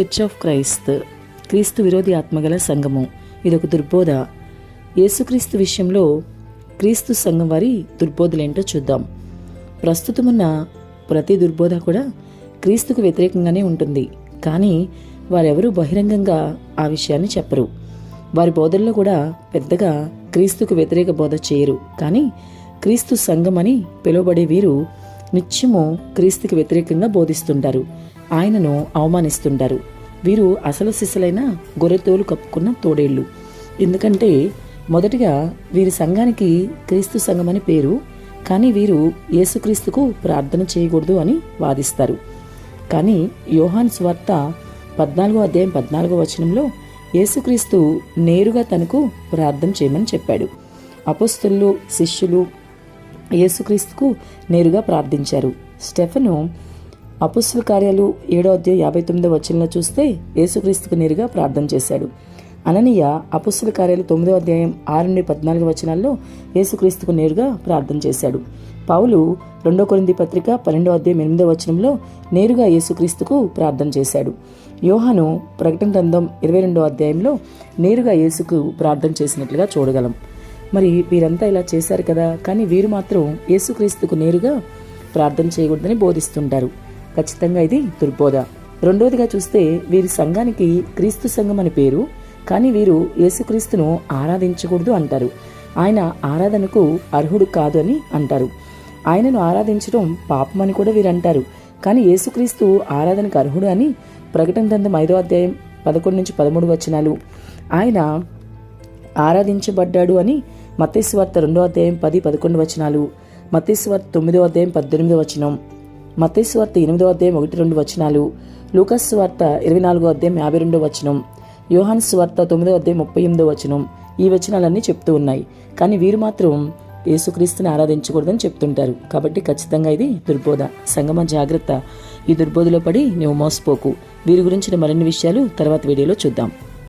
Church of Christ క్రీస్తు విరోధి ఆత్మగల సంఘము. ఇదొక దుర్బోధ. యేసుక్రీస్తు విషయంలో క్రీస్తు సంఘం వారి దుర్బోధలేంటో చూద్దాం. ప్రస్తుతమున్న ప్రతి దుర్బోధ కూడా క్రీస్తుకు వ్యతిరేకంగానే ఉంటుంది. కానీ వారెవరూ బహిరంగంగా ఆ విషయాన్ని చెప్పరు. వారి బోధల్లో కూడా పెద్దగా క్రీస్తుకు వ్యతిరేక బోధ చేయరు. కానీ క్రీస్తు సంఘం అని పిలువబడే వీరు నిత్యము క్రీస్తుకి వ్యతిరేకంగా బోధిస్తుంటారు. ఆయనను అవమానిస్తుంటారు వీరు అసలు సిసలైన గొర్రెతోలు కప్పుకున్న తోడేళ్ళు. ఎందుకంటే మొదటిగా వీరి సంఘానికి క్రీస్తు సంఘం అని పేరు కానీ వీరు యేసుక్రీస్తుకు ప్రార్థన చేయకూడదు అని వాదిస్తారు. కానీ యోహాన్ స్వార్త పద్నాలుగో అధ్యాయం పద్నాలుగో వచనంలో యేసుక్రీస్తు నేరుగా తనకు ప్రార్థన చేయమని చెప్పాడు. అపస్తులు శిష్యులు యేసుక్రీస్తుకు నేరుగా ప్రార్థించారు. స్టెఫను అపుస్తుల కార్యాలు ఏడో అధ్యాయ యాభై తొమ్మిదో వచనంలో చూస్తే యేసుక్రీస్తుకు నేరుగా ప్రార్థన చేశాడు. అననీయ అపుస్తుల కార్యాలు తొమ్మిదో అధ్యాయం ఆరు నుండి పద్నాలుగు వచనాల్లో యేసుక్రీస్తుకు నేరుగా ప్రార్థన చేశాడు. పౌలు రెండో కొరింది పత్రిక పన్నెండో అధ్యాయం ఎనిమిదో వచనంలో నేరుగా యేసుక్రీస్తుకు ప్రార్థన చేశాడు. యోహాను ప్రకటన గ్రంథం ఇరవై రెండో అధ్యాయంలో నేరుగా యేసుకు ప్రార్థన చేసినట్లుగా చూడగలం. మరి వీరంతా ఇలా చేశారు కదా కానీ వీరు మాత్రం యేసుక్రీస్తుకు నేరుగా ప్రార్థన చేయకూడదని బోధిస్తుంటారు. ఖచ్చితంగా ఇది దుర్బోధ. రెండవదిగా చూస్తే వీరి సంఘానికి క్రీస్తు సంఘం అని పేరు కానీ వీరు యేసుక్రీస్తును ఆరాధించకూడదు అంటారు. ఆయన ఆరాధనకు అర్హుడు కాదు అని అంటారు. ఆయనను ఆరాధించడం పాపమని కూడా వీరు అంటారు. కానీ యేసుక్రీస్తు ఆరాధనకు అర్హుడు అని ప్రకటన గ్రంథం ఐదో అధ్యాయం పదకొండు నుంచి పదమూడు వచనాలు. ఆయన ఆరాధించబడ్డాడు అని మత్తేశ్వార్త రెండో అధ్యాయం పది పదకొండు వచనాలు. మత్తేశ్వార్త తొమ్మిదో అధ్యాయం పద్దెనిమిదో వచనం. మతేశ్వార్త ఎనిమిదో అధ్యాయం ఒకటి రెండు వచనాలు. లూకస్ వార్త ఇరవై నాలుగో అధ్యాయం యాభై రెండో వచనం. యోహాన్ స్వార్త తొమ్మిదో అధ్యాయం ముప్పై ఎనిమిదో వచనం. ఈ వచనాలన్నీ చెప్తూ ఉన్నాయి. కానీ వీరు మాత్రం యేసుక్రీస్తుని ఆరాధించకూడదని చెప్తుంటారు. కాబట్టి ఖచ్చితంగా ఇది దుర్బోధ. సంగమ జాగ్రత్త. ఈ దుర్బోధలో పడి నువ్వు మోసపోకు. వీరి గురించిన మరిన్ని విషయాలు తర్వాత వీడియోలో చూద్దాం.